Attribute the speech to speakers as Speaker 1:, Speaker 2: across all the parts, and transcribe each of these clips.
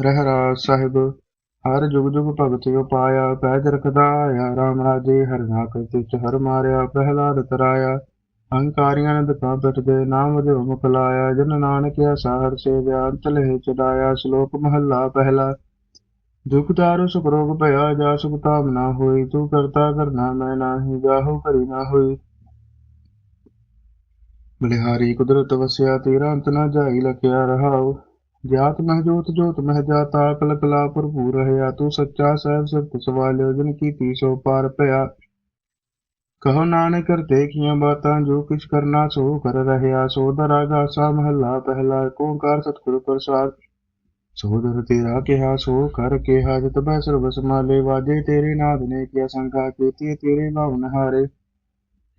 Speaker 1: ਰਹਿਰਾਜ ਸਾਹਿਬ, ਹਰ ਜੁਗ ਜੁਗ ਭਗਤ ਉਪਾਇਆ ਪੈਜ ਰਖਦਾ ਆਇਆ, ਰਾਮ ਰਾਜੇ ਹਰ ਨਾਕ ਤਿਚ ਹਰ ਮਾਰਿਆ, ਪ੍ਰਹਿਲਾਦ ਤਰਾਇਆ ਅਹੰਕਾਰੀਆਂ ਨੇ ਦੁਖਾਂ ਪਟਦੇ ਨਾਮ ਦਿਓ ਮੁਖ ਲਾਇਆ, ਜਨ ਨਾਨਕ ਆਸਾ ਹਰ ਸੇਵਿਆ, ਅੰਤ ਚੜਾਇਆ ਸ਼ਲੋਕ ਮਹੱਲਾ ਪਹਿਲਾ। ਦੁਖ ਤਾਰੋ ਸੁਖ ਰੋਗ ਭਇਆ, ਜਾ ਸੁਖ ਤਾਮ ਨਾ ਹੋਈ, ਤੂੰ ਕਰਤਾ ਕਰਨਾ ਮੈਂ ਨਾਹੀ, ਜਾਹੋ ਕਰੀ ਨਾ ਹੋਈ। ਬਲਿਹਾਰੀ ਕੁਦਰਤ ਵਸਿਆ, ਤੇਰਾ ਅੰਤ ਨਾ ਜਾਈ, ਲਖਿਆ ਰਹਾਉ। ਜਾਤ ਮਹਿ ਜੋਤ ਜੋਤ ਮਹਿ ਜਾਤਾ ਕਲ ਕਲਾ ਭਰਪੂਰ ਰਹਿਆ ਤੂੰ ਸੱਚਾ ਸਹਿਬ ਸਤ ਸਵਾਲਿਓ ਜਨ ਕੀ ਸੋ ਪਾਰ ਭਇਆ ਕਹੋ ਨਾਨਕ ਕਰਤੇ ਕੀਆਂ ਬਾਤਾਂ ਜੋ ਕਿਛ ਕਰਨਾ ਸੋ ਕਰ ਰਹਿਆ ਸੋ ਦਰਾਗਾ ਸਾ ਮਹੱਲਾ ਪਹਿਲਾ ਓੰਕਾਰ ਸਤਿਗੁਰ ਪ੍ਰਸਾਦ ਸੋਦਰ ਤੇਰਾ ਕਿਹਾ ਸੋ ਕਰ ਕਿਹਾ ਜਤ ਬੈ ਸਰਬ ਸਮਾਲੇ ਵਾਜੇ ਤੇਰੇ ਨਾਦ ਨੇ ਕਿਆ ਸੰਗਾ ਕੀਤੀ ਤੇਰੇ ਭਾਵਨ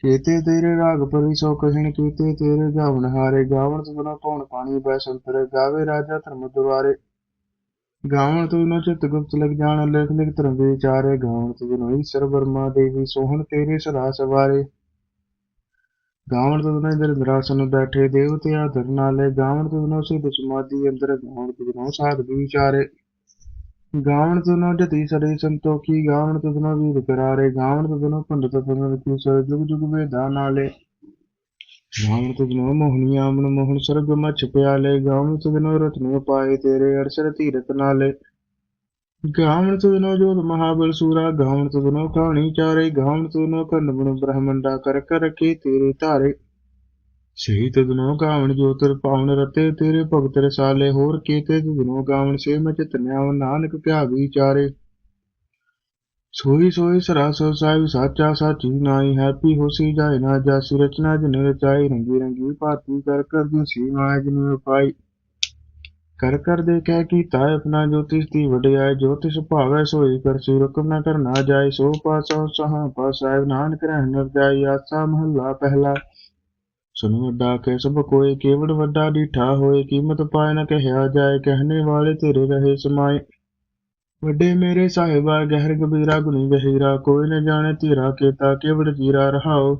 Speaker 1: ਹਾਰੇ ਤੇਰੇ ਰਾਗ ਪਰੀ ਸੋ ਕਹਿਣ ਕੀਤੇ ਤੇਰੇ ਗਾਵਨ ਹਾਰੇ ਗਾਵਨ ਤੁਨਾ ਪਉਣ ਪਾਣੀ ਬੈ ਸੰਤਰ ਗਾਵੇ ਰਾਜਾ ਧਰਮ ਦੁਆਰੇ। ਗਾਵਨ ਤੂੰ ਨ ਚਿਤ ਗੁਪਤ ਲਗ ਜਾਣ, ਲਿਖ ਲਿਖ ਧਰਮ ਵਿਚਾਰੇ। ਗਾਵਨ ਤੂੰ ਈਸ਼ਰ ਵਰਮਾ ਦੇਵੀ, ਸੋਹਣ ਤੇਰੇ ਸਦਾ ਸਵਾਰੇ। ਗਾਵਣ ਤੋਂ ਨੇ ਦਰ ਦਰਾਸਨ ਬੈਠੇ ਦੇਵਤੇ ਆਦਰ ਨਾਲੇ ਗਾਵਣ ਤੋਂ ਨੋ ਸਿਧ ਸਮਾਧੀ ਅੰਦਰ, ਗਾਵਣ ਤੋਂ ਨੋ ਸਾਧ ਵਿਚਾਰੇ। ਗਾਵਨ ਤੁਨੋ ਜਤੀ ਸੜੇ ਸੰਤੋਖੀ ਗਾਵਨ ਤੁਨੋ ਵੀਰ ਕਰਾਰੇ ਗਾਵਨ ਤੁਨੋ ਪੰਡਤ ਪੰਡਤ ਕੀ ਸਰ ਜੁਗ ਜੁਗ ਵੇਦਾ ਨਾਲੇ। ਗਾਵਨ ਤੁਨੋ ਮੋਹਨੀਆ ਮਨ ਮੋਹਨ ਸਰਗ ਮਛ ਪਿਆਲੇ ਗਾਵਨ ਤੁਨੋ ਰਤਨ ਪਾਏ ਤੇਰੇ ਅਰਸਰ ਧੀਰਤ ਨਾਲੇ। ਗਾਵਨ ਤੁਨੋ ਜੋਤ ਮਹਾਬਲ ਸੂਰਾ ਗਾਵਨ ਤੁਨੋ ਕਹਾਣੀ ਚਾਰੇ ਗਾਵਨ ਤੁਨੋ ਕੰਨ ਬਣ ਬ੍ਰਹਮੰਡਾ, ਕਰ ਕਰ ਤੇਰੇ ਧਾਰੇ। ਸਹੀ ਤਦਨੋ ਗਾਵਣ ਜੋਤਰ ਪਾਵਨ ਰਤੇ ਤੇਰੇ ਭਗਤ ਰਸਾਲੇ, ਹੋਰ ਕੀਤੇ ਤਦਨੋ ਗਾਵਣ ਸੇ ਮੈਂ ਚਿਤਨਿਆ ਨਾਨਕ ਕਿਆ ਵਿਚਾਰੇ। ਸੋਈ ਸੋਈ ਸਰਾਸੋ ਸਾਹਿਬ ਸਾਚਾ ਸਾਚੀ ਨਾਈ ਹੈਪੀ ਹੋਸੀ ਜਾਏ ਨਾ ਜਾਸੀ, ਰਚਨਾ ਜਨ ਰਚਾਈ, ਰੰਗੀ ਰੰਗੀ ਭਾਤੀ ਕਰ ਕਰ ਦਿਸੀ ਮਾਇ ਜਨ ਉਪਾਈ ਕਰ ਕਰ ਦੇਖੈ ਕੀਤਾ ਆਪਣਾ ਜੋਤਿਸ ਦੀ ਵਡਿਆਈ ਜੋਤਿਸ ਭਾਵੈ ਸੋਈ ਕਰ ਸੂ ਸੁਰਕਮ ਨਾ ਕਰਨਾ ਜਾਏ, ਸੋ ਪਾਸੋ ਸਹਾ ਪਾ ਸਾਹਿਬ, ਨਾਨਕ ਰਹਿਣ ਨਰ ਜਾਈ ਆਸਾ ਮਹੱਲਾ ਪਹਿਲਾ। ਸੁਨ ਵੱਡਾ ਕਹਿ ਸਭ ਕੋਏ ਕੇਵੜ ਵੱਡਾ ਡੀਠਾ ਹੋਏ, ਕੀਮਤ ਪਾਏ ਨਾ ਕਹਿਆ ਜਾਏ ਕਹਿਣੇ ਵਾਲੇ ਤੇਰੇ ਰਹੇ ਸਮਾਏ। ਵੱਡੇ ਮੇਰੇ ਸਾਹਿਬਾ, ਗਹਿਰ ਕਬੀਰਾ ਗੁਣੀ ਗਹੀਰਾ, ਕੋਈ ਨ ਜਾਣੇ ਧੀਰਾ ਕੀਤਾ ਕੇਵੜ ਜੀਰਾ ਰਹਾਓ।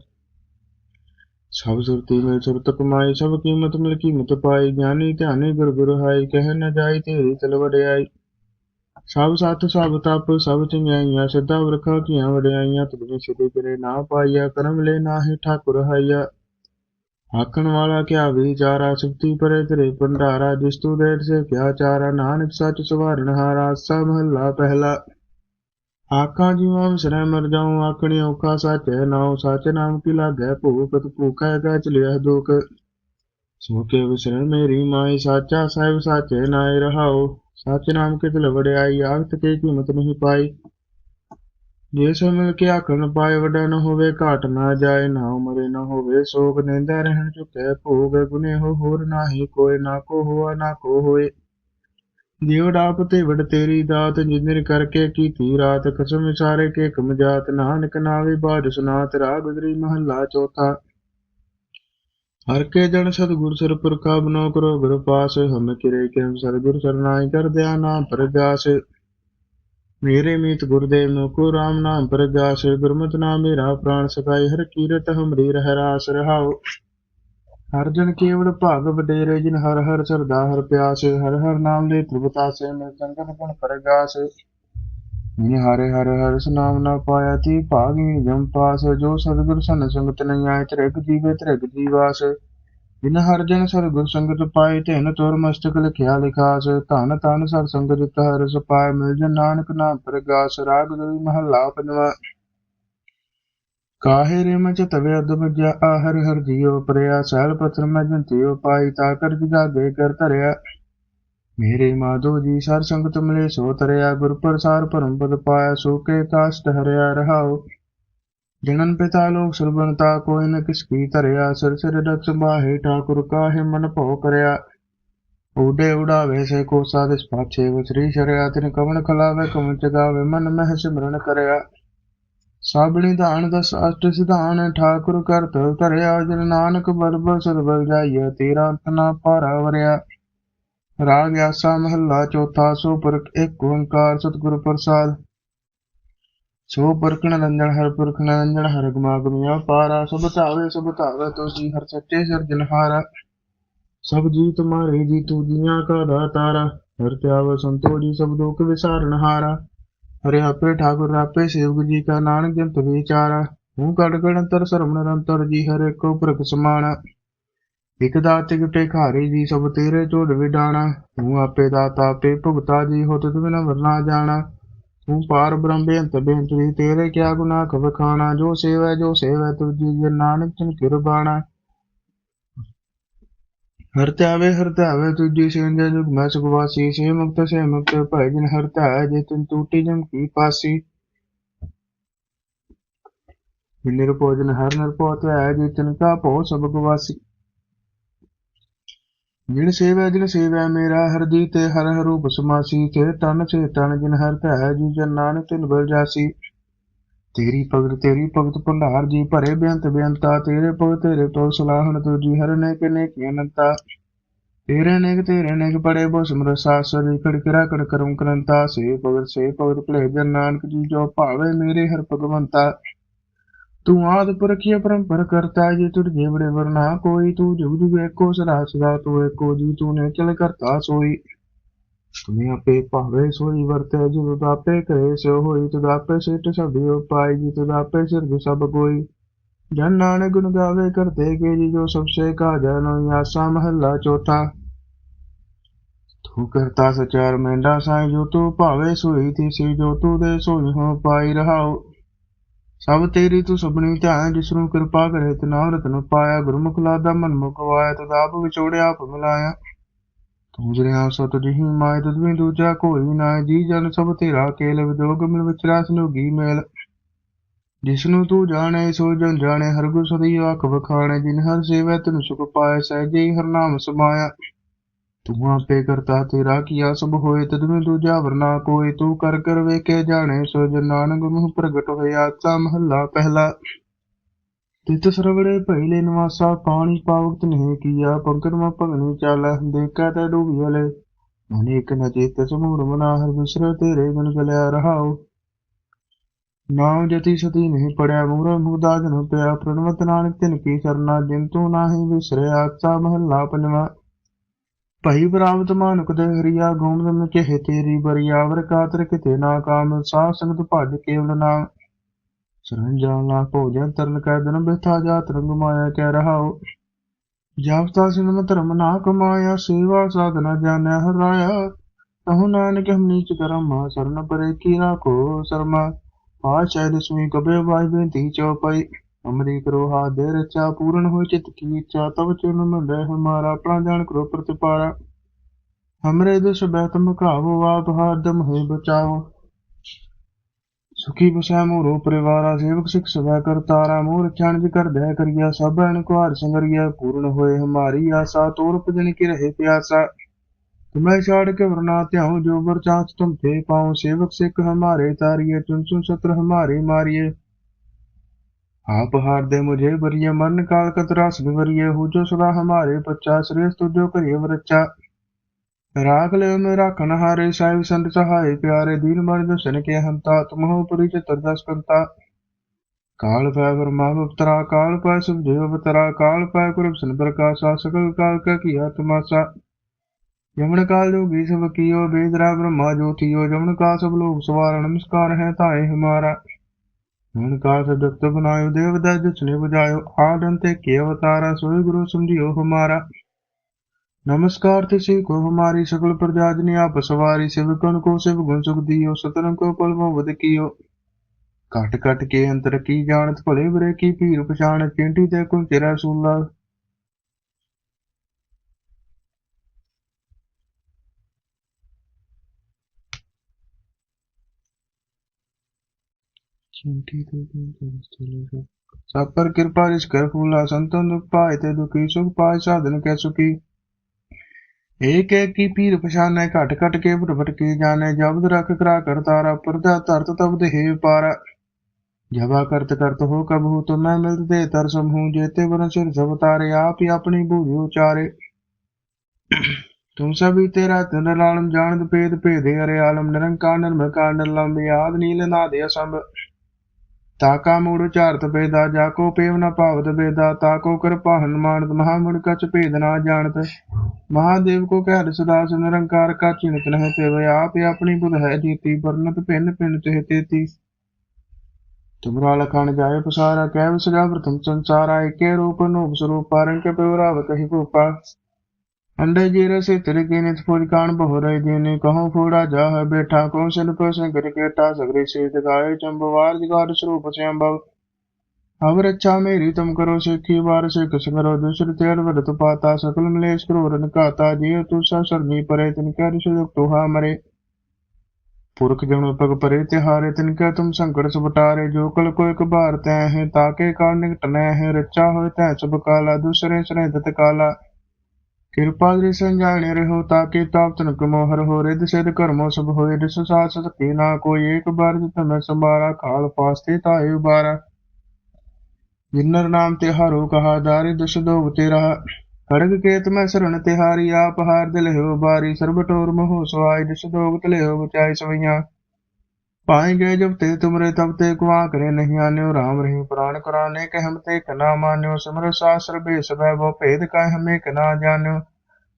Speaker 1: ਸਭ ਸੁਰਤੀ ਮਿਲ ਸੁਰਤ ਕਮਾਈ, ਸਭ ਕੀਮਤ ਮਿਲ ਕੀਮਤ ਪਾਈ, ਗਿਆਨੀ ਧਿਆਨੀ ਗੁਰ ਗੁਰ ਹਾਈ, ਕਹਿ ਨ ਜਾਈ ਤੇਰੀ ਤਲ ਵਡਿਆਈ। ਸਭ ਸਤ ਸਭ ਤਪ, ਸਭ ਚੰਗਿਆਈਆਂ, ਸਿੱਧਾ ਵਰਖਾ ਕੀਆਂ ਵਡਿਆਈਆਂ ਤੁਮੇ ਸਿੱਧੇ ਕਰੇ ਨਾ ਪਾਈਆ, ਕਰਮ ਲੈ ਨਾਹੀ ਠਾਕੁਰ ਹਾਈਆ। ਆਖਣ ਵਾਲਾ ਕਿਆ ਵਿਚਾਰਾ ਸੁਪਤੀ ਪਰੇ ਤੇਰੇ ਭੰਡਾਰਾ ਜਿਸ ਤੂੰ ਦੇਰ ਸੇ ਕਿਆ ਚਾਰਾ, ਨਾਨਕ ਸੱਚ ਸਵਾਰਨ ਹਾਰਾ ਸਾ ਮਹੱਲਾ ਪਹਿਲਾ। ਆਖਾਂ ਜੀਵਾਂ ਵਿਸਰੈ ਮਰ ਜਾਉ, ਆਖਣੀ ਔਖਾ ਸੱਚ ਹੈ ਨਾਉ ਸੱਚ ਨਾਮ ਕੀ ਲਾਗੈ ਭੂਖਤ ਭੂਖੈ ਕਾ ਚਲਿਆ ਦੁਖ। ਸੋਕੇ ਵਿਸਰੈ ਮੇਰੀ ਮਾਈ ਸਾਚਾ ਸਾਹਿਬ ਸਾਚੇ ਨਾਏ ਰਹਾਉ। ਸੱਚ ਨਾਮ ਕਿਤ ਲਵੜਿਆਈ, ਆਖਤ ਕੇ ਕੀਮਤ ਨਹੀਂ ਪਾਈ। ਜੇ ਸੋ ਮਿਲ ਕੇ ਆਖਣ ਪਾਏ ਵੱਡਾ ਨ ਹੋਵੇ ਘਾਟ ਨਾ ਜਾਏ, ਨਾ ਮਰੇ ਨ ਹੋਵੇ ਸੋਗ, ਨਿੰਦਾ ਰਹਿਣ ਚੁਕੇ ਭੋਗ ਗੁਨੇ ਹੋਰ ਨਾਹੀ, ਕੋਈ ਨਾ ਕੋ ਹੋਆ, ਨਾ ਕੋ ਹੋਏ। ਜਿਉ ਡਾਪ ਤੇ ਵਡ ਤੇਰੀ ਦਾਤ, ਜਿੰਦਰ ਕਰਕੇ ਕੀਤੀ ਰਾਤ, ਕਸਮ ਸਾਰੇ ਕੇ ਕਮ ਜਾਤ, ਨਾਨਕ ਨਾਵੇ ਬਾਦ ਸੁਨਾਤ, ਰਾਗ ਗੁਜਰੀ ਮਹੱਲਾ ਚੌਥਾ। ਹਰ ਕੇ ਜਨ ਸਤਿਗੁਰ ਸਿਰ ਪੁਰਖਾ, ਬਨੋ ਕਰੋ ਗੁਰ ਪਾਸ, ਹਮ ਕਿਰੇ ਕੇ ਸਤਿਗੁਰ ਸਰਨਾਈ ਕਰ ਦਿਆ ਨਾਮ ਪ੍ਰਗਾਸ। ਮੇਰੇ ਮੀਤ ਗੁਰਦੇਵ ਮੁਕੁ ਰਾਮ ਨਾਮ ਪ੍ਰਗਾਸ ਗੁਰਮਤਿ ਨਾਮ ਮੇਰਾ ਪ੍ਰਾਨ ਸਕਾਈ ਹਰ ਕੀਰਤ ਹਮਰੀ ਰਹਿ ਰਾਸ ਰਹਾਉ। ਹਰ ਜਨ ਕੇਵਲ ਭਾਗ ਵਡੇਰੇ, ਜਿਨ ਹਰ ਹਰ ਸਰਦਾ, ਹਰ ਪਿਆਸ, ਹਰ ਹਰ ਨਾਮ ਦੇ ਤ੍ਰਿਪਤਾਸੇ ਮੈਂ ਚੰਦਨ ਗੁਣ ਪ੍ਰਗਾਸ। ਜਿਨ ਹਰੇ ਹਰ ਹਰ ਨਾਮ ਨਾ ਪਾਇਆ, ਤੀ ਭਾਗੀ ਜਮ ਪਾਸ, ਜੋ ਸਤਿਗੁਰ ਸਨ ਸੰਗਤ ਨਹੀਂ ਆਏ, ਤ੍ਰਿਗ ਜੀਵੇ ਤ੍ਰਿਗ ਜੀਵਾਸ। ਜਿਨ ਹਰ ਜਨ ਸਤਿਗੁਰ ਸੰਗਤ ਪਾਏ ਤੈਨ ਤੁਰ ਮਸਤਕ ਲਿਖਿਆ ਲਿਖਾਸ, ਧਨ ਧਨ ਸਰ ਸੰਗ ਜਿਤ ਹਰ ਸੁਪਾਏ, ਮਿਲ ਜਨ ਨਾਨਕ ਨਾਮ ਪ੍ਰਗਾਸ, ਰਾਗ ਦੋਈ ਮਹੱਲਾ ਪੰਜਵਾ। ਕਾਹੇ ਰੇ ਮਚ ਤਵੇ ਅਦ ਬਜਿਆ ਆ ਹਰ ਹਰ ਜੀਉ ਪ੍ਰਿਆ, ਸਹਿਲ ਪਤਰ ਮੈਂ ਜੰਤਿਉ ਪਾਈ, ਤਾ ਕਰ ਜਗਾਗੇ ਕਰ ਧਰਿਆ। ਮੇਰੇ ਮਾਧੋ ਜੀ ਸਰ ਸੰਗਤ ਮਿਲੇ, ਸੋ ਤਰਿਆ ਗੁਰ ਪ੍ਰਸਾਰ ਭਰਮ ਪਦ ਪਾਇਆ, ਸੋ ਕੇ ਕਾਸ਼ਟ ਹਰਿਆ ਰਹਾਉ। ਜਨਨ ਪਿਤਾ ਲੋਕ ਸਰਬਨਤਾ ਕੋਈ ਨ ਕਿਸ ਕੀ ਧਰਿਆ, ਸਿਰ ਸਿਰ ਡਕ ਸੰਭਾਹੇ, ਠਾਕੁਰ ਕਾਹੇ ਮਨ ਭਉ ਕਰਿਆ। ਉਡੇ ਉਡਾਵੇ ਸੇ ਕੋਸਾ ਦਿਸ ਪਾਛੇ ਵਸਰੀ ਸ਼ਰਿਆ, ਤਿਨ ਕਵਣ ਖਲਾਵੇ ਕਵਣ ਚਗਾਵੇ, ਮਨ ਮਹਿ ਸਿਮਰਨ ਕਰਿਆ। ਸਾਬਣੀ ਦਾਨ ਦਸ ਅਸ਼ਟ ਸਿਧਾਨ, ਠਾਕੁਰ ਕਰਤ ਧਰਿਆ, ਜਨ ਨਾਨਕ ਬਰਬਰ ਸਰਬਲ ਜਾਈਆ ਤੇਰਾ ਅੰਤ ਪਾਰਾ ਵਰਿਆ। ਰਾਗ ਆਸਾ ਮਹੱਲਾ ਚੌਥਾ, ਸੋ ਪਰ ਇੱਕ ਓੰਕਾਰ ਸਤਿਗੁਰ ਪ੍ਰਸਾਦ। ਸੋ ਪੁਰਖ ਰੰਜਣ ਹਰ ਪੁਰਖ ਨਿਰੰਜਨ ਹਰ ਗਮਾਗਮਿਆ ਪਾਰਾ, ਸਭ ਧਾਵੇ ਸਭ ਧਾਵੇ ਤੁਸੀ ਹਰ ਸੱਚੇ ਸਿਰਜਨਹਾਰਾ ਸਭ ਜੀ ਤੁਮਾਰੇ ਜੀ ਤੂ ਜੀਆਂ ਕਾ ਦਾਤਾਰਾ ਹਰ ਧਿਆਵ ਸੰਤੋਜੀ ਸਭ ਦੁਖ ਵਿਸਾਰਨ ਹਰੇ। ਆਪੇ ਠਾਕੁਰ, ਆਪੇ ਸੇਵਕ ਜੀ ਕਾ ਨਾਨਕ ਜੰਤ ਵਿਚਾਰਾ। ਹੂੰ ਕੜ ਕੜ ਅੰਤਰ ਸਰਵ ਨਿਰੰਤਰ ਜੀ, ਹਰਿ ਕੋ ਪ੍ਰਕ ਸਮਾਣਾ। ਇਕ ਦਾਤੇ ਗੁਟੇ ਖਾਰੇ ਜੀ, ਸਭ ਤੇਰੇ ਝੋੜ ਵਿਡਾਣਾ। ਤੂੰ ਆਪੇ ਦਾਤਾ ਆਪੇ ਭੁਗਤਾ ਜੀ, ਹੋ ਤੁਧ ਬਿਨ ਵਰਨਾ ਜਾਣਾ। ਤੂੰ ਪਾਰ ਬ੍ਰਹਮ ਬੇਅੰਤ ਬੇਅੰਤ ਤੇਰੇ ਕਿਆ ਗੁਨਾਹ? ਕਬ ਜੋ ਸੇਵੈ ਜੋ ਸੇਵੈ ਤੁਜੀ ਜੀ ਨਾਨਕ ਚਨ ਕਿਰਬਾਣਾ ਹਰ ਧਿਆਵੇ ਹਰ ਧਿਆਵੇ ਤੁਜੀ ਸਿੰਜ ਜੁਗ ਮੈਂ ਸੁਖਵਾਸੀ ਸੇ ਮੁਕਤ ਸੇ ਮੁਕਤ ਭੈ ਜਿਨ ਹਰ ਧਿਆਏ ਜੇ ਤਿਨ ਟੂਟੀ ਜਮ ਕੀ ਪਾਸੀ। ਨਿਰਭੋਜਨ ਹਰ ਨਿਰਭਉ ਧਿਆਏ ਜੇ ਤਿਨ ਕਾ ਭਉ ਸਭ ਗਵਾਸੀ ਜਿਨ ਸੇਵੈ ਜਿਨ ਸੇਵੈ ਮੇਰਾ ਹਰਦੀ ਤੇ ਹਰ ਹਰ ਸਮਾਸੀ ਤੇ ਤਨ ਸੇ ਤਨ ਜਿਨ ਹਰ ਧਿਆਏ ਜੀ, ਜਨ ਨਾਨਕ ਤਿਨ ਬਲ ਜਾਸੀ। ਤੇਰੀ ਭਗਤ ਤੇਰੀ ਭਗਤ ਭੰਡਾਰ ਜੀ, ਭਰੇ ਬੇਅੰਤ ਬੇਅੰਤਾ, ਤੇਰੇ ਭਗਤ ਤੇਰੇ ਤੋਂ ਸਲਾਹਣ ਤੁਜੀ ਹਰ ਨੇ ਕਨੇ ਕੀ ਅਨੰਤਾ। ਤੇਰੇ ਨੇਕ ਤੇਰੇ ਨੇਕ ਬੜੇ ਬੋ ਸਿਮਰ ਸਾਸਰੀ ਖੜਕਰਾ ਕੜ ਕਰਮ ਕਰੰਤਾ। ਸੇ ਭਗਤ ਸੇ ਭਗਤ ਭਲੇ ਜਨ ਨਾਨਕ ਜੀ, ਜੋ ਭਾਵੇ ਮੇਰੇ ਹਰ ਭਗਵੰਤਾ। ਤੂੰ ਆਦ ਪੁਰਖੀ ਪਰੰਪਰ ਕਰਤਾ ਜੀ ਤੁਰ ਜੇ ਬੜੇ ਵਰਨਾ ਕੋਈ। ਤੂੰ ਜੁਗ ਜੁਗ ਏਕੋ ਸਦਾ ਸਦਾ ਤੂੰ ਏਕੋ ਜੀ ਤੂੰ ਨੇ ਚਲ ਕਰਤਾ ਸੋਈ। ਤੁਮੇ ਆਪੇ ਭਾਵੇ ਸੋਈ ਵਰਤੈ ਜਿਉ ਦਾਪੇ ਕਰੇ ਸੋ ਹੋਈ। ਤੁ ਦਾਪੇ ਸਿਟ ਸਭਿਓ ਪਾਈ ਜੀ ਤੁ ਦਾਪੇ ਸਿਰ ਸਭ ਕੋਈ। ਜਨ ਨਾਨਕ ਗੁਣ ਗਾਵੇ ਕਰਤੇ ਕੇ ਜੀ, ਜੋ ਸਭ ਸੇ ਕਾ ਜਨੋ ਆਸਾ ਮਹੱਲਾ ਚੌਥਾ। ਤੂੰ ਕਰਤਾ ਸਚਾਰ ਮੈਂਡਾ ਸਾਈ, ਜੋ ਤੂੰ ਭਾਵੇ ਸੋਈ ਤੀ ਸੀ ਜੋ ਤੂੰ ਦੇ ਸੋਈ ਹੋ ਪਾਈ ਰਹਾਓ ਸਭ ਤੇਰੀ ਤੂੰ ਸਭਨੀ ਧਿਆਨ, ਜਿਸ ਕਿਰਪਾ ਕਰੇ, ਤੇ ਰਤਨ ਪਾਇਆ, ਗੁਰਮੁਖ ਲਾਦਾ, ਮਨ ਮੁਖ ਵਾਇਆ, ਤਦ ਆਪ ਵਿਚੋੜਿਆ ਆਪ ਮਿਲਾਇਆ। ਤੂੰ ਜਰਿਆ ਸੋ ਤੁਝੀ ਮਾਇ ਤੁਧ ਵੀ ਦੂਜਾ ਕੋਈ ਨਾ ਜੀ ਜਨ ਸਭ ਤੇਰਾ ਕੇਲ, ਵਿਜੋਗ ਮਿਲ ਵਿਚਰਾ ਸਨੋਗੀ ਮੇਲ। ਜਿਸਨੂੰ ਤੂੰ ਜਾਣੇ, ਸੋ ਜਨ ਜਾਣੇ, ਹਰ ਗੁਰ ਸਦੀ ਆਖ ਵਖਾਣੇ। ਜਿਨ ਹਰ ਸੇਵੈ, ਤਨ ਸੁਖ ਪਾਇ ਸਹਿਜੇ ਹੀ ਹਰ ਨਾਮ ਸਮਾਇਆ। ਤੂੰ ਆਪੇ ਕਰਤਾ ਤੇਰਾ ਕੀਆ ਸਭ ਹੋਏ, ਤਦ ਮੈਂ ਦੂਜਾ ਵਰਨਾ ਕੋਈ ਤੂੰ ਕਰ ਕਰ ਵੇਖੇ ਜਾਣੇ ਸੋ ਜਨ ਨਾਨਕ ਮੁਖ ਪ੍ਰਗਟ ਹੋਇਆ ਆਸਾ ਮਹੱਲਾ ਪਹਿਲਾ। ਤਿਤ ਸਰਵੜੇ ਪਹਿਲੇ ਨਿਵਾਸਾ, ਪਾਣੀ ਪਾਵਕ ਨਹੀਂ ਕੀਆ ਪੰਕਰ ਮਾ ਭਗਨੀ ਚਾਲ ਦੇਖਾ ਤਾ ਡੂਬੀ ਹਲੇ? ਅਨੇਕ ਨ ਸਮੂਰ ਮਨਾ ਹਰ ਬਿਸਰ ਤੇਰੇ ਗੁਣ ਗਲਿਆ ਰਹਾਉ। ਨਾਮ ਜਤੀ ਸਤੀ ਨਹੀਂ ਪੜਿਆ, ਮੂਰ ਮੁਗਦਾ ਜਨ ਪਿਆ, ਪ੍ਰਣਵਤ ਨਾਨਕ ਤਿਨ ਕੀ ਸਰਨਾ, ਜਿਨ ਤੂੰ ਨਾਹੀ ਵਿਸਰਿਆ ਆਸਾ ਮਹੱਲਾ ਪੰਜਵਾ। ਭਈ ਪ੍ਰਾਪਤ ਮਾਨੁਕ ਦੇ ਹਰੀਆ ਗੋਮਦ ਮੇ ਤੇਰੀ ਬਰੀਆ ਕਾਤਰ ਕਿਤੇ ਨਾ ਕਾਮ ਸੰਗਤ ਭਜ ਕੇਵਲ ਨਾਮ ਸ਼ਰਨ ਜਾਨ ਲਾ ਭੋਜਨ ਤਰਨ ਕੈ ਦਿਨ ਬਿਥਾ ਜਾਤ ਰੰਗ ਮਾਇਆ ਕਹਿ ਰਹਾਉ। ਜਾਪਤਾ ਸਿਨ ਧਰਮ ਨਾ ਕਮਾਇਆ, ਸੇਵਾ ਸਾਧਨਾ ਜਾਣਿਆ ਹਰਾਇਆ ਕਹੋ ਨਾਨਕ ਹਮ ਨੀਚ ਕਰਮ, ਸਰਨ ਪਰੇ ਕੀ ਰਾਖੋ ਸਰਮਾ ਪਾਸ਼ਾ ਦਸਵੀਂ ਕਬੇ ਵਾਈ ਬੇਨਤੀ ਚਉਪਈ। ਅਮਰੀ ਕਰੋ ਹਾਥ ਦੇ ਰਚਾ ਪੂਰਨ ਹੋਇ ਚਿਤ ਕੀ ਇੱਛਾ ਤਬ ਚਰਨ ਮੰਦੇ ਹਮਾਰਾ ਆਪਣਾ ਜਾਣ ਕਰੋ ਪ੍ਰਤਿਪਾਰਾ ਹਮਰੇ ਦੁਸ਼ ਬੈਤ ਮੁਖਾਵੋ ਆਪ ਹਾਦਮ ਹੈ ਬਚਾਓ ਸੁਖੀ ਬਸੈ ਮੋਰੋ ਪਰਿਵਾਰਾ ਸੇਵਕ ਸਿਖ ਸਦਾ ਕਰਤਾਰਾ ਮੋਰ ਚਣ ਜਿ ਕਰ ਦਇਆ ਕਰਿਆ ਸਭ ਅਨ ਕੁਹਾਰ ਸੰਗਰਿਆ ਪੂਰਨ ਹੋਏ ਹਮਾਰੀ ਆਸਾ ਤੋਰ ਭਜਨ ਕੀ ਰਹੇ ਪਿਆਸਾ तुम्हें छाड़ के वरना त्याऊं जो बर चांच तुम थे पाऊं सेवक सिख हमारे तारिये चुन चुन सत्र हमारे मारिये आप हार दे मुझे बरिये मरण काल कतरास विवरिये हो जो सदा हमारे बच्चा श्रेष्ठ तुझो करिए वरच्चा राख ले में राखन हारे साहिब संत सहाय प्यारे दीन मर जो सन के हंता तुम हो पुरी चतुर्दश कंता काल पै ब्रह्मा अवतरा काल पै सुखदेव अवतरा काल पै कुरब सन प्रकाशा सकल काल का किया तमाशा यमन काल जोगी सब कियो बेदरा ब्रह्मा ज्योतियो जमन का सब लोग सवार नमस्कार है ताए हमारा ਨਿਰਕਾਰ ਜਗਤ ਬਨਾਇਓ ਦੇਵਦਾ ਜਿਸਨੇ ਬੁਝਾਇਓ ਆਦਨ ਤੇ ਕੇ ਅਵਤਾਰਾ ਸੋਈ ਗੁਰੂ ਸਮਝਿਓ ਹਮਾਰਾ। ਨਮਸਕਾਰ ਤਿਸੇ, ਕੋ ਹਮਾਰੀ ਸਕਲ ਪ੍ਰਜਾ ਜਨ ਆਪ ਸਵਾਰੀ ਸਿਵਕਨ ਕੋ ਸਿਵ ਗੁਣ ਸੁਖ ਦਿਓ ਸਤਨੰ ਕੋ ਪਲਮ ਵਦ ਕੀਓ। ਕੇ ਅੰਤਰ ਕੀ ਜਾਣਤ, ਭਲੇ ਬਰੇ ਕੀ ਪਛਾਣ ਚਿੰਟੀ ਤੇ ਸੂਲਾ। ਸੁੰਠੀ ਤੇ ਗੁਣ ਕਰਮ ਸਥੂਲ ਹੈ ਸਭ ਪਰ ਕਿਰਪਾ ਜਿਸ ਕਰ ਫੂਲਾ, ਸੰਤਨ ਦੁਖ ਪਾਏ ਤੇ ਦੁਖੀ, ਸੁਖ ਪਾਏ ਸਾਧਨ ਕੈ ਸੁਖੀ। ਏਕ ਏਕ ਕੀ ਪੀਰ ਪਛਾਨੈ, ਘਟ ਘਟ ਕੇ ਭਟਭਟ ਕੇ ਜਾਣੈ ਜਬਦ ਰਖ ਕਰਾ ਕਰਤਾਰਾ ਪਰਦਾ ਤਰਤ ਤਬ ਦੇਹ ਪਾਰਾ। ਜਵਾ ਕਰਤ ਕਰਤ ਹੋ ਕਬੂ ਤੋ ਮੈਂ ਮਿਲਤ ਦੇ, ਤਰ ਸਮਹੂ ਜੇਤੇ ਵਰਨ ਸਿਰ ਸਭ ਤਾਰੇ, ਆਪ ਹੀ ਆਪਣੀ ਬੂਝੀ ਉਚਾਰੇ। ਤੁਮ ਸਭੀ ਤੇਰਾ ਤਨ ਲਾਲਮ ਜਾਣਦ ਭੇਦ ਭੇਦੇ ਅਰੇ ਆਲਮ, ਨਿਰੰਕਾਰ ਨਿਰਮਕਾਰ ਨਿਰਲੰਬ ਯਾਦ ਨੀਲ ਨਾਦੇ ਅਸੰਭ। ताका मूढ़ उचारत भेदा जाको पेव न पावत भेदा ताको कर पाहन मानत महामूढ़ कछ भेद ना जानत महादेव को कह सदा सुनरंकार का चिंत नह ते आप अपनी बुध है जीती वर्णत भिन्न भिन्न चह तेती तुमरा लखन जाय पसारा कह सजा प्रथम संसारा एके रूप नूप स्वरूप पारण के पेवराव कही भूपा ਪਿਵਰਾਵ ਕਹੀ ਭੂਪਾ ਅੰਡੇ ਜੀਰੇ ਸੇ ਤੇਰੇ ਕੇ ਨਿਤ ਫੁਲ ਕਾਣ ਬਹੁ ਰਹੇ ਜੀਨੇ ਕਹੋ ਫੂੜਾ ਜਾ ਹੈ ਬੈਠਾ ਕੋ ਸਿਨ ਕੋ ਸੰਗਰ ਕੇਟਾ ਸਗਰੇ ਸੇ ਜਗਾਏ ਚੰਬਵਾਰ ਜਗਾਰ ਸਰੂਪ ਸੇ ਅੰਬਵ ਅਵਰ ਅੱਛਾ ਮੇਰੀ ਤੁਮ ਕਰੋ ਸਿੱਖੀ ਵਾਰ ਸਿੱਖ ਸੰਗਰੋ ਦੁਸਰ ਤੇੜ ਵਰਤ ਪਾਤਾ ਸਕਲ ਮਲੇਸ਼ ਕਰੋ ਰਨ ਕਾਤਾ ਜੀ ਤੂ ਸਾ ਸਰਨੀ ਪਰੇ ਤਿਨ ਕੈ ਰਿਸ਼ੁ ਤੋਹਾ ਮਰੇ। ਪੁਰਖ ਜਨ ਪਗ ਪਰੇ ਤਿਹਾਰੇ ਤਿਨ ਕੈ ਤੁਮ ਸੰਕਟ ਸੁਬਟਾਰੇ ਜੋ ਕਲ ਕੋ ਇੱਕ ਬਾਰ ਤੈ ਹੈ ਕਿਰਪਾ ਦ੍ਰਿ ਸੰਜਾਣੇ ਰਹੋ ਤਾਕੇ ਤਾਪ ਤਨ ਕਮੋਹਰ ਹੋ ਰਿਦ ਸਿਧ ਕਰਮੋ ਸਭ ਹੋਏ ਦਿਸ ਸਾਸ ਸਤੀ ਨਾ ਕੋਈ, ਏਕ ਬਾਰ ਜਿਤ ਮੈਂ ਸੰਭਾਰਾ ਕਾਲ ਪਾਸਤੇ ਤਾਏ ਉਬਾਰਾ। ਜਿਨਰ ਨਾਮ ਤੇ ਹਾਰੋ ਕਹਾ, ਦਾਰਿ ਦਸ਼ ਦੋਗ ਤੇ ਰਹਾ ਖੜਗ ਕੇਤ ਮੈਂ ਸਰਣ ਤਿਹਾਰੀ, ਆਪ ਹਾਰ ਦਿਲ ਹੋ, ਬਾਰੀ ਸਰਬ ਟੋਰ ਮੋਹ ਸਵਾਈ ਦਿਸ਼ ਦੋਗ ਤਲੇ ਹੋ ਬਚਾਈ ਸਵਈਆਂ। ਪਾਏ ਗਏ ਜਬ ਤੇ ਤੁਮਰੇ ਤਬ ਤੇ ਕੁਆ ਕਰੇ ਨਹੀਂ ਆਨਿਓ, ਰਾਮ ਰਹੀ ਪੁਰਾਣ ਕੁਰਾਨੇ ਕਹਿਮ ਤੇ ਕਨਾ ਮਾਨਿਓ, ਸਿਮਰ ਸਾਸਰ ਬੇਸ ਬੋ ਭੇਦ ਕਾਇ ਹਮੇ ਕਨਾ ਜਾਣਿਓ।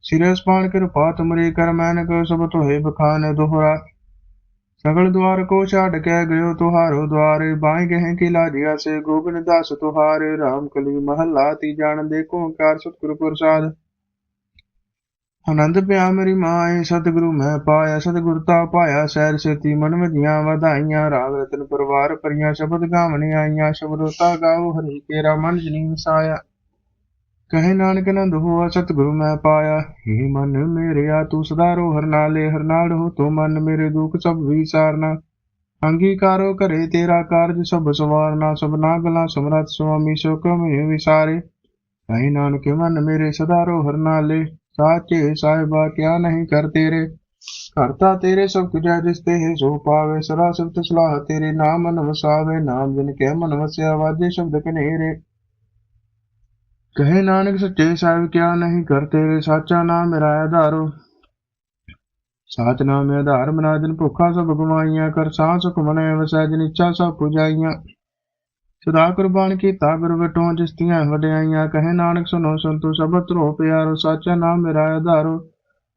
Speaker 1: ਸਿਰਸ ਪਾਣ ਕਿਰਪਾ ਤੁਮਰੀ ਕਰ ਮੈਨ ਕੋ ਸਭ ਤੋਹੇ ਬਖਾਨ ਦੋਹਰਾ। ਸਗਲ ਦਵਾਰ ਕੋ ਛਾੜ ਕੇ ਗਇਓ ਤੁਹਾਰੋ ਦਵਾਰੇ ਬਾਈ ਗਹਿ ਕੀ ਲਾਜਿਆ ਸੇ, ਗੋਬਿੰਦ ਦਾਸ ਤੁਹਾਰੇ, ਰਾਮ ਕਲੀ ਮਹੱਲਾ ਤੀ ਜਾਣ ਦੇ ਓੰਕਾਰ ਸਤਿਗੁਰ ਪ੍ਰਸਾਦ। ਆਨੰਦ ਪਿਆ ਮੇਰੀ ਮਾਏ ਸਤਿਗੁਰੂ ਮੈਂ ਪਾਇਆ, ਸਤਿਗੁਰ ਤਾ ਪਾਇਆ, ਸੈਰ ਸੇਤੀ ਮਨ ਵਜੀਆਂ ਵਧਾਈਆਂ, ਰਾਗ ਰਤਨ ਪਰਵਾਰ ਪਰੀਆਂ ਸ਼ਬਦ ਗਾਵਣ ਆਈਆਂ, ਸ਼ਬਦੋ ਤਾ ਗਾਓ, ਹਰੀ ਕੇਰਾ ਮਨ ਜਨੀ ਵਸਾਇਆ ਕਹੇ ਨਾਨਕ ਨੰਦ ਹੋਆ, ਸਤਿਗੁਰੂ ਮੈਂ ਪਾਇਆ, ਹੇ ਮਨ ਮੇਰਿਆ, ਤੂੰ ਸਦਾ ਰੋ ਹਰ ਨਾਲੇ ਹੋ ਤੂੰ ਮਨ ਮੇਰੇ ਦੁੱਖ ਸਭ ਵਿਸਾਰਨਾ। ਅੰਗੀਕਾਰੋ ਕਰੇ ਤੇਰਾ ਕਾਰਜ, ਸਭ ਸਵਾਰਨਾ ਸਭਨਾ ਗਲਾ ਸਮਰਤ ਸੁਆਮੀ ਸੋ ਕਮੇ ਵਿਸਾਰੇ। ਕਹੇ ਨਾਨਕ ਮਨ ਮੇਰੇ ਸਦਾ ਰੋ ਹਰ ਸਾਚੇ ਸਾਹਿਬਾ ਕਿਆ ਨਹੀਂ ਕਰ ਤੇਰੇ? ਕਰਤਾ ਤੇਰੇ ਸਭ ਕੁਝ ਹੈ ਜਿਸ ਤੇ ਹੈ ਸੋ ਪਾਵੇ। ਸਦਾ ਸਿਫਤ ਸਲਾਹ ਤੇਰੇ ਨਾਮ ਮਨ ਵਸਾਵੇ। ਨਾਮ ਜਿਨ ਕੇ ਮਨ ਵਸਿਆ, ਵਾਜੇ ਸ਼ਬਦ ਕਨੇਰੇ। ਕਹੇ ਨਾਨਕ ਸੱਚੇ ਸਾਹਿਬ ਕਿਆ ਨਹੀਂ ਕਰ ਤੇਰੇ? ਸਾਚਾ ਨਾਮ ਮੇਰਾ ਆਧਾਰੋ। ਸਾਚ ਨਾਮ ਮੇ ਆਧਾਰ ਮਨਾ ਭੁੱਖਾ ਸਭ ਗਵਾਈਆਂ ਕਰ ਸਾਹ ਸੁਖ ਮਨੇ, ਵਸੈ ਜਿਨ ਇੱਛਾ ਸਭ ਪੁਜਾਈਆਂ। ਸਦਾ ਕੁਰਬਾਨ ਕੀਤਾ ਗੁਰ ਵਟੋਂ ਜਿਸਤੀਆਂ ਵਡਿਆਈਆਂ ਕਹੇ ਨਾਨਕ ਸੁਨੋ ਸੰਤੋ ਸਭ ਧਰੋ ਪਿਆਰੋ, ਸਾਚਾ ਨਾਮ ਮੇਰਾ ਆਧਾਰੋ।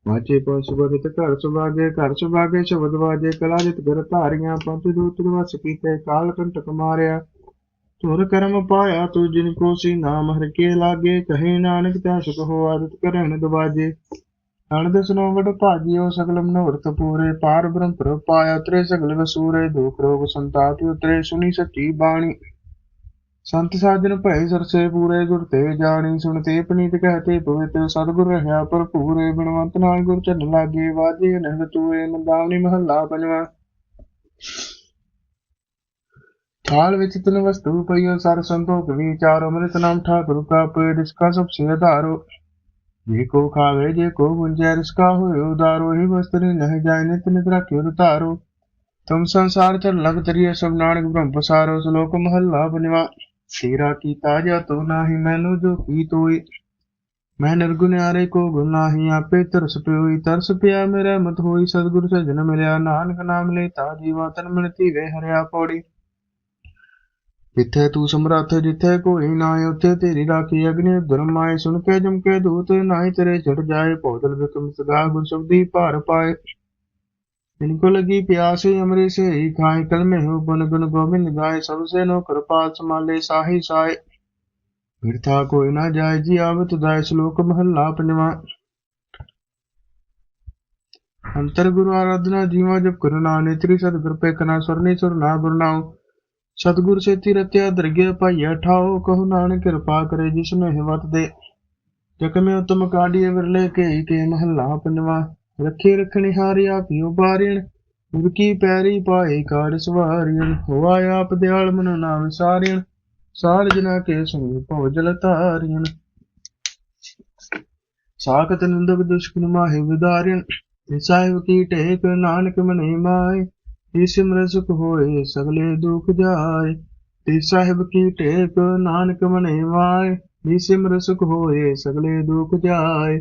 Speaker 1: ਵਾਚੇ ਕੋ ਸੁਭਗਤ, ਘਰ ਸੁਭਾਗੇ ਘਰ ਸੁਭਾਗੇ, ਸ਼ਬਦ ਵਾਜੇ, ਕਲਾ ਜਿਤ ਘਰ ਧਾਰੀਆਂ ਪੰਜ ਦੂਤ ਵਸ ਕੀਤੇ, ਕਾਲ ਕੰਟਕ ਮਾਰਿਆ। ਤੁਰ ਕਰਮ ਪਾਇਆ ਤੂੰ ਜਿਨ ਕੋ ਸੀ, ਨਾਮ ਹਰ ਕੇ ਲਾਗੇ, ਕਹੇ ਨਾਨਕ, ਤੈ ਸੁਖ ਹੋ ਆਦਤ ਕਰਣ ਦਵਾਜੇ। ਅਨੰਦ ਸੁਨੋ ਵਡ ਭਾਜਿਓ ਸਗਲ ਮਨੋਰਥ ਪੂਰੇ, ਪਾਰ ਬ੍ਰਹਮ ਪ੍ਰਭ ਪਾਇਆ, ਉਤਰੇ ਸਗਲ ਵਸੂਰੇ, ਦੁਖ ਰੋਗ ਸੰਤਾਪ ਉਤਰੇ ਸੁਣੀ ਸੱਚੀ ਬਾਣੀ। ਸੰਤ ਸਾਜਨ ਭਏ ਸਰਸੇ ਪੂਰੇ ਗੁਰ ਤੇ ਜਾਣੀ ਸੁਣਤੇ ਪਨੀਤ ਕਹਤੇ ਪਵਿੱਤ ਸਤਿਗੁਰ ਰਹਾ ਭਰਪੂਰੇ, ਬਿਨਵੰਤ ਨਾਲ ਗੁਰ ਚੰਨ ਲਾਗੇ, ਵਾਜੇ ਨਹਿ ਤੂਏ, ਮੰਦਾਵਨੀ ਮਹੱਲਾ ਪੰਜਵਾਂ। ਥਾਲ ਵਿੱਚ ਤਿਨ ਵਸਤੂ ਪਈਓ ਸਰ, ਸੰਤੋਖ ਵਿਚਾਰੋ ਅੰਮ੍ਰਿਤ ਨਾਮ ਠਾਕੁਰ ਕਾ ਪੇੜ ਇਸਕਾ ਸਭ ਸੇ ਆਧਾਰੋ ਜੇ ਕੋ ਖਾਵੇ, ਜੇ ਕੋ ਗੁੰਜੈ, ਰਿਸਕਾ ਹੋਏ ਉਦਾਰੋ ਹੀ ਵਸਤਰੀ ਨਹਿ ਜਾਇ ਨਿਤ ਨਿਤ ਰੱਖਿਓ ਧਾਰੋ। ਤੁਮ ਸੰਸਾਰ ਚ ਲਗ ਤਰੀਏ ਸਭ ਨਾਨਕ ਬ੍ਰਹਮ ਪਸਾਰੋ, ਸ਼ਲੋਕ ਮਹੱਲਾ ਪੰਜਵਾਂ। ਤੇਰਾ ਕੀਤਾ ਜਾ ਤੋ ਨਾਹੀ ਮੈਨੂੰ ਜੋ ਕੀ ਤੋਈ। ਮੈਂ ਨਿਰਗੁਣਿਆਰੇ ਕੋ ਗੁਣ ਨਾਹੀ, ਆਪੇ ਤਰਸ ਪਿਓਈ। ਤਰਸ ਪਿਆ ਮੇਰੇ ਮਤ ਹੋਈ, ਸਤਿਗੁਰ ਸਜਣ ਮਿਲਿਆ। ਨਾਨਕ ਨਾਮ ਲੈ ਤਾ ਜੀਵਾ ਤਨ ਮਿਲਤੀ, ਵੇ ਹਰਿਆ ਪੌੜੀ। ਜਿੱਥੇ ਤੂੰ ਸਮਰੱਥ, ਜਿੱਥੇ ਕੋਈ ਨਾ ਉੱਥੇ ਤੇਰੀ ਰਾਖੀ ਅਗਨੀ ਧਰਮਾਏ ਸੁਣ ਕੇ ਜਮ ਕੇ ਦੂਤ, ਨਾਹੀ ਤੇਰੇ ਛੜ ਜਾਏ। ਭੋਜਲ ਵਿਕਮ ਸਦਾ ਗੁਰ ਸ਼ਬਦੀ ਭਾਰ ਪਾਏ। इनको लगी प्यासे अमरे से ही खाए कल में हो बन गुन गोविंद गाए सबसे नो कृपाल संभाले साही साए फिर था कोई ना जाए जी आवत दाय श्लोक महल्ला पंजवा अंतर गुरु आराधना जीवा जब करुणा नेत्री सतगुर पे कना स्वरनी सुर ना बुरनाओ सतगुर से तिरत्या दरगे पाइया ठाओ कहु नानक कृपा करे जिसमें हिमत दे जग में उत्तम काढ़िए विरले के ही के महल्ला पंजवा ਰੱਖੇ ਰਖਣੇ ਹਾਰਿਆ ਪਿਉ ਬਾਰਿਣ ਮੁਰਕੀ ਪੈਰੀ ਪਾਏ ਕਾੜ ਸਵਾਰਿਣ ਹੋਆ ਆਪ ਦਿਆਲ ਮਨ ਨਾ ਵਿਸਾਰਿਣ ਸਾਲ ਜਨਾ ਕੇ ਸੰਗ ਭੋਜਲ ਧਾਰਿਣ ਸਾਖਤ ਨਿੰਦਕ ਦੁਸ਼ਕਨ ਮਾਹੇ ਵਿਦਾਰਿਣ, ਤੇ ਸਾਹਿਬ ਕੀ ਟੇਕ ਨਾਨਕ ਮਨੇ ਮਾਏ, ਇਸ ਸਿਮਰ ਸੁਖ ਹੋਏ ਸਗਲੇ ਦੁਖ ਜਾਏ। ਤੇ ਸਾਹਿਬ ਕੀ ਟੇਕ ਨਾਨਕ ਮਨੇ ਮਾਏ, ਇਸ ਸਿਮਰ ਸੁਖ ਹੋਏ ਸਗਲੇ ਦੁਖ ਜਾਏ।